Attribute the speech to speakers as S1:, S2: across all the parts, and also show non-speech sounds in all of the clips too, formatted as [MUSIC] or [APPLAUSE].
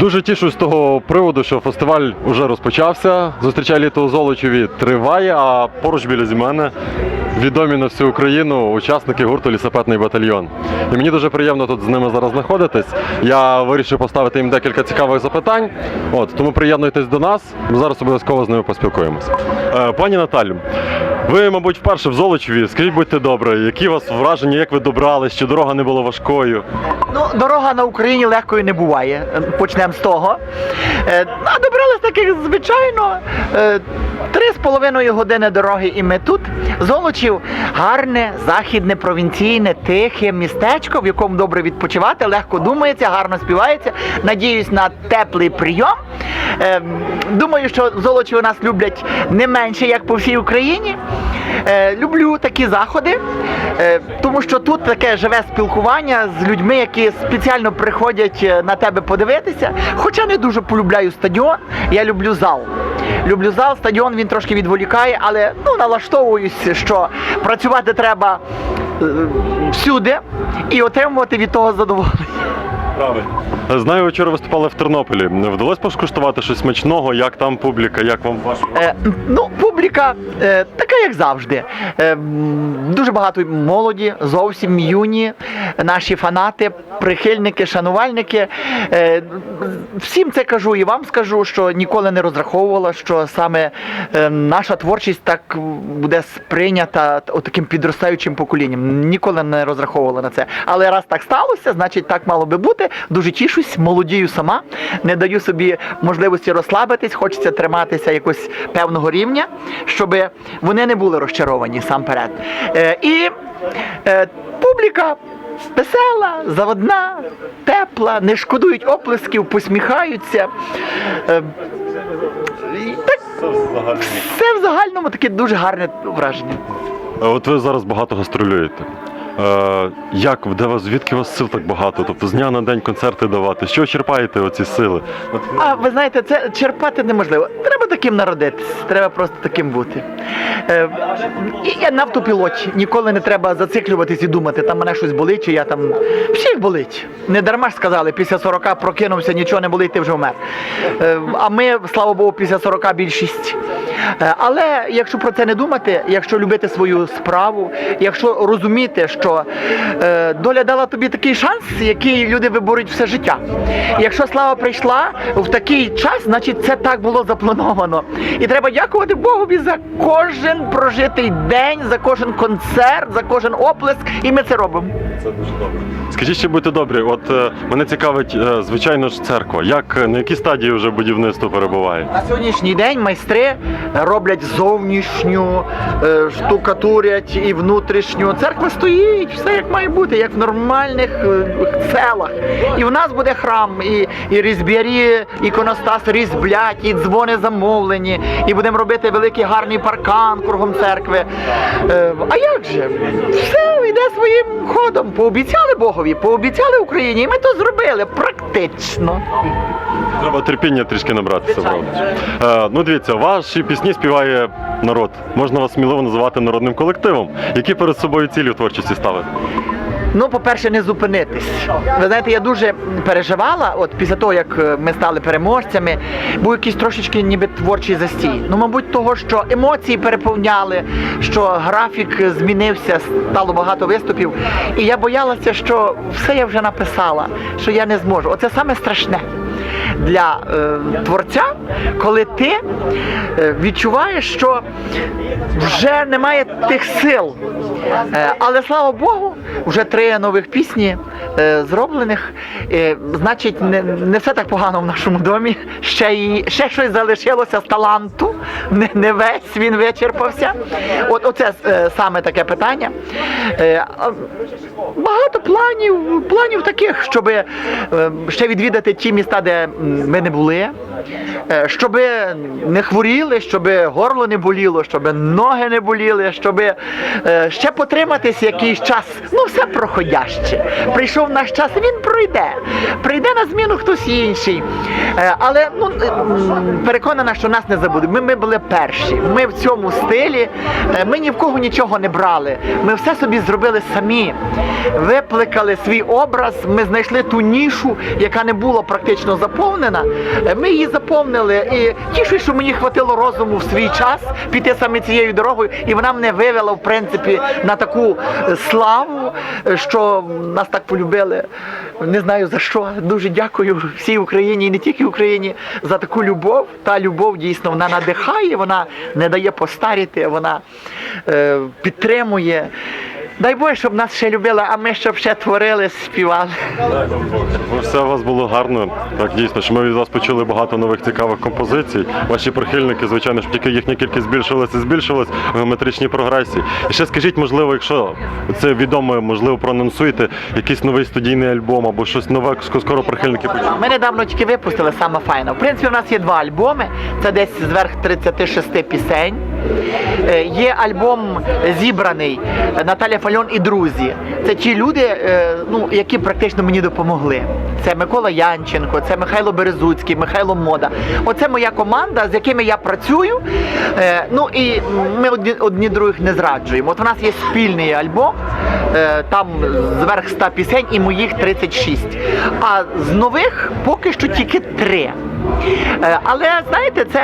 S1: Дуже тішусь з того приводу, що фестиваль вже розпочався. Зустрічай літо Золочеві триває, а поруч біля мене відомі на всю Україну учасники гурту Лісопетний батальйон. І мені дуже приємно тут з ними зараз знаходитись. Я вирішив поставити їм декілька цікавих запитань. От тому приєднуйтесь до нас. Ми зараз обов'язково з ними поспілкуємось. Е, пані Наталю, ви, мабуть, вперше в Золочеві. Скажіть, будьте добре, які у вас враження, як ви добрались, чи дорога не була важкою?
S2: Ну, дорога на Україні легкою не буває. Почнемо з того. Е, А добрались так, як звичайно. Е, Три з половиною години дороги, і ми тут. Золочів гарне, західне, провінційне, тихе містечко, в якому добре відпочивати, легко думається, гарно співається. Надіюсь на теплий прийом. Е, Думаю, що Золочів нас люблять не менше, як по всій Україні. Е, Люблю такі заходи, тому що тут таке живе спілкування з людьми, які спеціально приходять е, на тебе подивитися. Хоча не дуже полюбляю стадіон, я люблю зал. Люблю зал, стадіон він трошки відволікає, але ну налаштовуюсь, що працювати треба е, всюди і отримувати від того задоволення.
S1: Знаю, ви вчора виступали в Тернополі. Вдалося поскуштувати щось смачного, як там публіка, як вам ваш
S2: Е, ну, публіка е, така, як завжди. Е, м, дуже багато молоді, зовсім юні, наші фанати, прихильники, шанувальники. Е, всім це кажу і вам скажу, що ніколи не розраховувала, що саме е, наша творчість так буде сприйнята т- таким підростаючим поколінням. Ніколи не розраховувала на це. Але раз так сталося, значить так мало би бути. Дуже тішусь, молодію сама, не даю собі можливості розслабитись, хочеться триматися якось певного рівня, щоб вони не були розчаровані сам перед. Е, і е, публіка. Весела, заводна, тепла, не шкодують оплесків, посміхаються. Е, так, все в загальному таке дуже гарне враження.
S1: От ви зараз багато гастролюєте. Е, як, де вас, звідки у вас сил так багато? Тобто з дня на день концерти давати? Що черпаєте оці сили?
S2: А ви знаєте, це черпати неможливо. Треба таким народитись, треба просто таким бути. Е, я на автопілоті. Ніколи не треба зациклюватись і думати, там мене щось болить, чи я там. Всіх болить. Не дарма ж сказали, після 40 прокинувся, нічого не болить, ти вже вмер. Е, а ми, слава Богу, після 40 більшість. Е, але якщо про це не думати, якщо любити свою справу, якщо розуміти, що е, доля дала тобі такий шанс, який люди виборють все життя. Якщо слава прийшла в такий час, значить це так було заплановано. І треба дякувати Богові за кожен прожитий день, за кожен концерт, за кожен оплеск, і ми це робимо.
S1: це дуже добре. Скажіть, ще будьте добрі, от е, мене цікавить, е, звичайно ж, церква. Як, на якій стадії вже будівництво перебуває?
S2: На сьогоднішній день майстри роблять зовнішню, е, штукатурять і внутрішню. Церква стоїть, все як має бути, як в нормальних е, селах. І в нас буде храм, і, і різьбярі, іконостас різблять, і дзвони замовлені, і будемо робити великий гарний паркан кругом церкви. Е, А як же? Все йде своїм ходом. Пообіцяли Богові, пообіцяли Україні, і ми то зробили практично.
S1: Треба терпіння трішки набратися, правда. Е, ну дивіться, ваші пісні співає народ. Можна вас сміливо називати народним колективом. Які перед собою цілі в творчості ставите?
S2: Ну, по-перше, не зупинитись. Ви знаєте, я дуже переживала, от після того, як е, ми стали переможцями, був якийсь трошечки ніби творчий застій. Ну, мабуть, того, що емоції переповняли, що графік змінився, стало багато виступів. І я боялася, що все я вже написала, що я не зможу. Оце саме страшне. Для е, творця, коли ти е, відчуваєш, що вже немає тих сил. Е, але слава Богу, вже три нових пісні е, зроблених. Е, значить, не, не все так погано в нашому домі. Ще, й, ще щось залишилося з таланту. Не, не весь він вичерпався. От оце е, саме таке питання. Е, багато планів, планів таких, щоб е, ще відвідати ті міста, де м, ми не були, е, щоб не хворіли, щоб горло не боліло, щоб ноги не боліли, щоб е, ще потриматись якийсь час. Ну, все проходяще. Прийшов наш час, він пройде. Прийде на зміну хтось інший. Е, Але ну, переконана, що нас не забудуть. Ми, ми були перші. Ми в цьому стилі. Ми ні в кого нічого не брали. Ми все собі зробили самі. Випликали свій образ, ми знайшли ту нішу, яка не була практично заповнена. Е, Ми її заповнили. І тішусь, що мені хватило розуму в свій час піти саме цією дорогою, і вона мене вивела, в принципі, на таку е, славу, е, що нас так полюбили. Не знаю за що. Дуже дякую всій Україні і не тільки Україні за таку любов. Та любов дійсно вона надихає, вона не дає постаріти, вона е, підтримує. Дай Боже, щоб нас ще любили, а ми щоб ще творили, співали.
S1: Ну, Все у вас було гарно. Так дійсно, що ми від вас почули багато нових цікавих композицій. Ваші прихильники, звичайно, щоб тільки їхня кількість збільшилася і збільшилась в геометричній прогресії. І ще скажіть, можливо, якщо це відомо, можливо, проанонсуєте якийсь новий студійний альбом або щось нове, скоро прихильники почують.
S2: Ми недавно тільки випустили саме файно. В принципі, у нас є два альбоми. Це десь зверх 36 пісень. Е, Є альбом зібраний Наталя Фальон і друзі. Це ті люди, е, ну, які практично мені допомогли. Це Микола Янченко, це Михайло Березуцький, Михайло Мода. Оце моя команда, з якими я працюю. Е, Ну і ми одні, одні других не зраджуємо. От у нас є спільний альбом, е, там зверх 100 пісень і моїх 36. А з нових поки що тільки три. Е, Але знаєте, це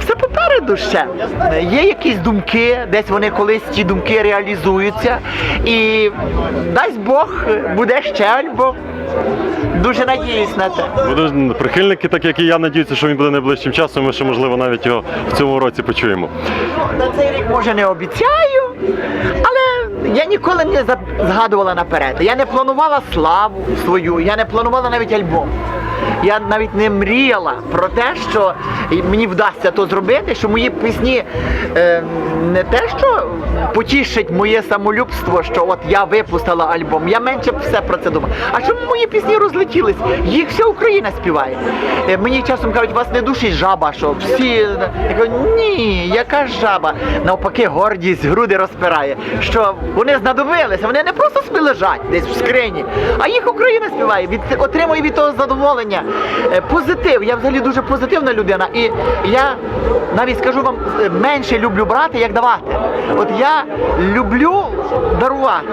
S2: все попереду ще. Є якісь думки, десь вони колись ті думки реалізуються. І дасть Бог, буде ще альбом. Дуже надіюсь на це.
S1: Буде прихильники, так як і я, надіються, що він буде найближчим часом. Ми ще можливо навіть його в цьому році почуємо.
S2: На цей рік може не обіцяю, але я ніколи не згадувала наперед. Я не планувала славу свою, я не планувала навіть альбом. Я навіть не мріяла про те, що мені вдасться то зробити, що мої пісні е, не те, що потішить моє самолюбство, що от я випустила альбом. Я менше все про це думала. А щоб мої пісні розлетілись, їх вся Україна співає. Е, Мені часом кажуть, вас не душить жаба, що всі я кажу, ні, яка жаба. Навпаки, гордість груди розпирає. Що вони знадобилися, вони не просто собі лежать десь в скрині, а їх Україна співає, від отримує від того задоволення. Е, Позитив. Я взагалі дуже позитивна людина. І я навіть скажу вам е, менше люблю брати, як давати. От я люблю дарувати.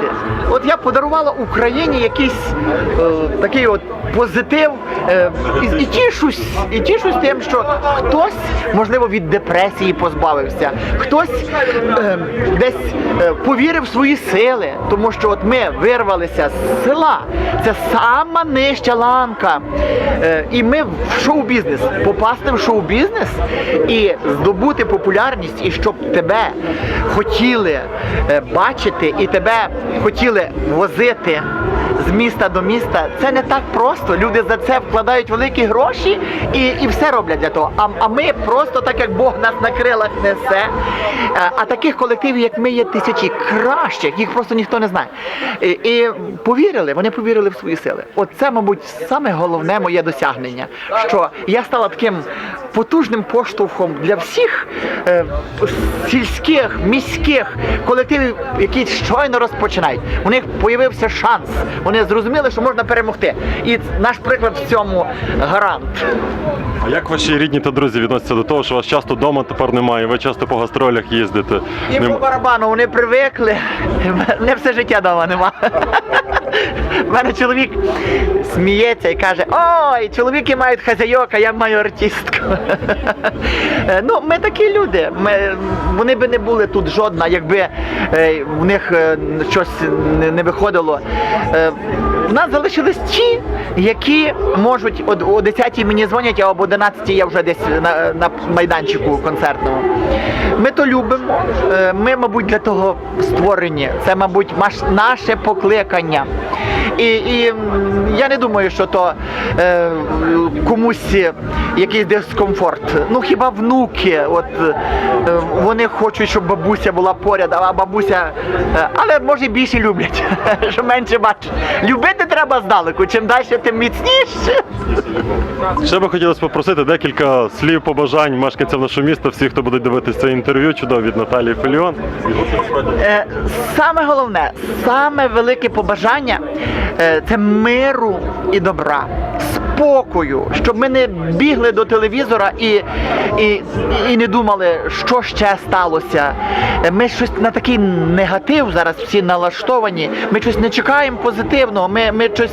S2: От я подарувала Україні якийсь е, такий от позитив. Е, і, і тішусь, і тішусь тим, що хтось, можливо, від депресії позбавився, хтось е, десь е, повірив в свої сили, тому що от ми вирвалися з села. Це сама нижча ланка. Е, і ми в шоу-бізнес. Попасти в шоу-бізнес і здобути популярність, і щоб тебе хотіли е, бачити, і тебе хотіли возити з міста до міста. Це не так просто. Люди за це вкладають великі гроші і, і все роблять для того. А, а ми просто так як Бог нас на крилах несе. Е, А таких колективів, як ми, є тисячі кращих, їх просто ніхто не знає. І, і повірили, вони повірили в свої сили. От це, мабуть, саме головне моє досягнення, що я стала таким потужним поштовхом для всіх е, сільських, міських колективів, які щойно розпочинають. У них появився шанс. Вони зрозуміли, що можна перемогти. І наш приклад в цьому гарант.
S1: А як ваші рідні та друзі відносяться до того, що вас часто вдома тепер немає? Ви часто по гастролях їздите?
S2: І
S1: Нем-
S2: по барабану вони привикли. [LAUGHS] Не все життя вдома нема. У мене чоловік сміється і каже: Ой, чоловіки мають хазяйок, а я маю артистку. Е, ну, ми такі люди. Ми, вони би не були тут жодна, якби е, в них е, щось не, не виходило. Е, в нас залишились ті, які можуть о, о 10 мені дзвонять, а об 11 я вже десь на, на майданчику концертному. Ми то любимо. е, Ми, мабуть, для того створені. Це, мабуть, наше покликання. І, і я не думаю, що то е, комусь якийсь дискомфорт. Ну хіба внуки, от е, вони хочуть, щоб бабуся була поряд, а бабуся, е, але може більше люблять, [LAUGHS] що менше бачать. Любити треба здалеку. Чим далі, тим міцніше.
S1: Ще би хотілося попросити декілька слів побажань мешканцям нашого міста, всіх, хто буде дивитися це інтерв'ю, чудово від Наталії Феліон.
S2: Е, Саме головне, саме велике побажання е, це миру і добра, спокою, щоб ми не бігли до телевізора і, і, і не думали, що ще сталося. Е, Ми щось на такий негатив зараз всі налаштовані. Ми щось не чекаємо позитивного. Ми, ми щось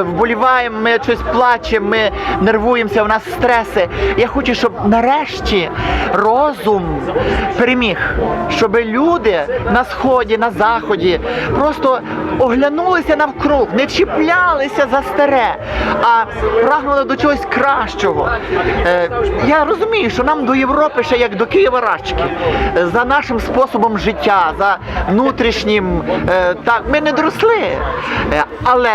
S2: вболіваємо, ми щось плачемо, ми нервуємося, у нас стреси. Я хочу, щоб нарешті розум переміг, щоб люди на сході, на заході просто оглянулися навкруг, не чіплялися за старе, а прагнули до чогось кращого. Е, я розумію, що нам до Європи ще як до Києва рачки, Е, за нашим способом життя, за внутрішнім. е, так, ми не доросли. Але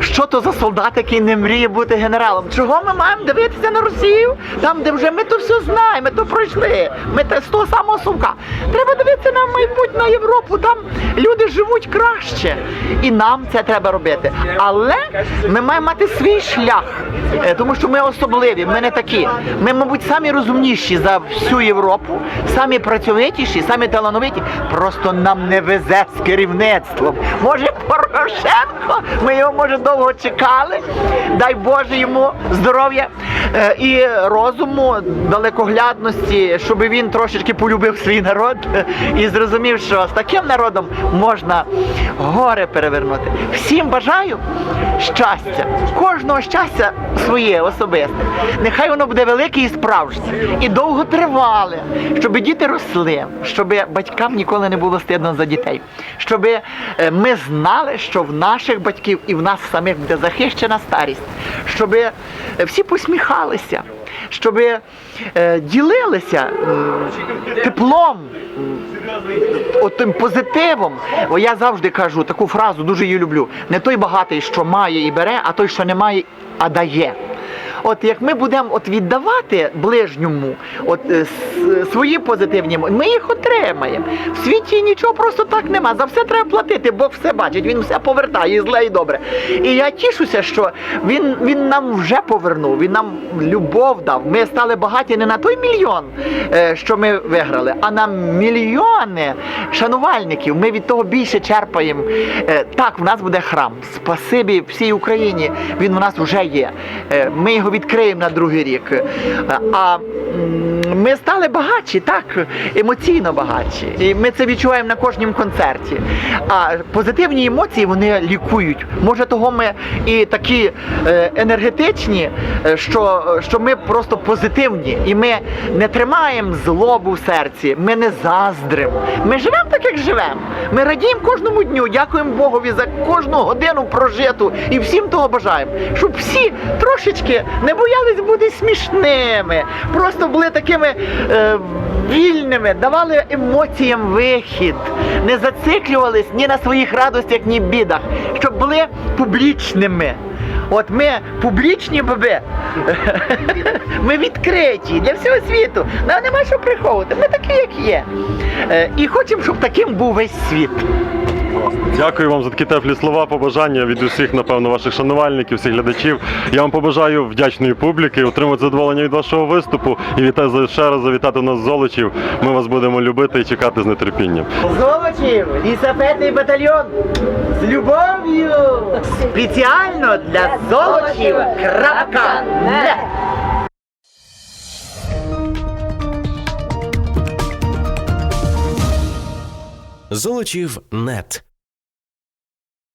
S2: що то за солдат, який не мріє бути генералом? Чого ми маємо дивитися на Росію? Там, де вже ми то все знаємо, ми то пройшли. Ми те з того самого сумка. Треба дивитися на майбутнє на Європу. Там люди живуть краще. І нам це треба робити. Але ми маємо мати свій шлях, Е, тому що ми особливі, ми не такі. Ми, мабуть, самі розумніші за всю Європу, самі працьовитіші, самі талановиті. Просто нам не везе з керівництвом. Може, Порошенко? Ми його може довго чекали. Дай Боже йому здоров'я е, і розуму, далекоглядності, щоб він трошечки полюбив свій народ е, і зрозумів, що з таким народом можна горе перевернути. Всім бажаю щастя, кожного щастя своє особисте. Нехай воно буде велике і справжнє, і довготривале, щоб діти росли, щоб батькам ніколи не було стидно за дітей, щоб е, ми знали, що в наших батьків і в нас самих буде захищена старість, щоб всі посміхалися, щоб е, ділилися теплом. Отим позитивом, Бо я завжди кажу таку фразу, дуже її люблю. Не той багатий, що має і бере, а той, що не має, а дає. От як ми будемо от віддавати ближньому от, е, свої позитивні, ми їх отримаємо. В світі нічого просто так нема. За все треба платити, Бог все бачить, він все повертає, і зле, і добре. І я тішуся, що він, він нам вже повернув, він нам любов дав. Ми стали багаті не на той мільйон, е, що ми виграли, а на мільйони шанувальників. Ми від того більше черпаємо. Е, Так, в нас буде храм. Спасибі всій Україні. Він у нас вже є. Ми його відкриємо на другий рік. А ми стали багатші, так, емоційно багатші. І ми це відчуваємо на кожному концерті. А позитивні емоції вони лікують. Може, того ми і такі е, енергетичні, е, що, що ми просто позитивні. І ми не тримаємо злобу в серці, ми не заздримо. Ми живемо так, як живемо. Ми радіємо кожному дню, дякуємо Богові за кожну годину прожиту і всім того бажаємо, щоб всі трошечки не боялись бути смішними, просто були такими е, вільними, давали емоціям вихід, не зациклювались ні на своїх радостях, ні бідах, щоб були публічними. От ми публічні баби, [LAUGHS] ми відкриті для всього світу. Нам нема що приховувати. Ми такі, як є. Е, І хочемо, щоб таким був весь світ.
S1: Дякую вам за такі теплі слова, побажання від усіх, напевно, ваших шанувальників, всіх глядачів. Я вам побажаю вдячної публіки, отримати задоволення від вашого виступу і вітаю ще раз завітати нас з Золочів. Ми вас будемо любити і чекати з нетерпінням.
S2: Золочів, лісапетний батальйон з любов'ю спеціально для золочів. Крапка.
S3: Золочів нет.